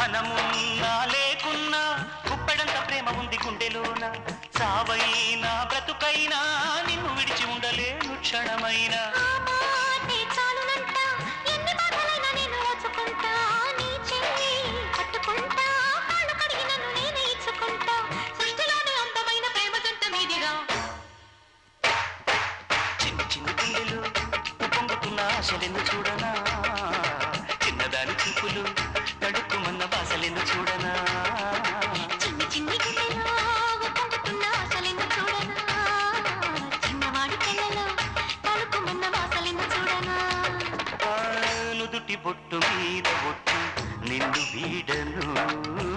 ధనమున్నా లేకున్నా కుప్పెడంత ప్రేమ ఉంది గుండెలోన. సావైనా బ్రతుకైనా నిన్ను విడిచి ఉండలేను క్షణమైనా. ఆశలెందు చూడనా? చిన్నదాని చూపులు నుదుటి బొట్టు మీద బొట్టు నిన్ను వీడను.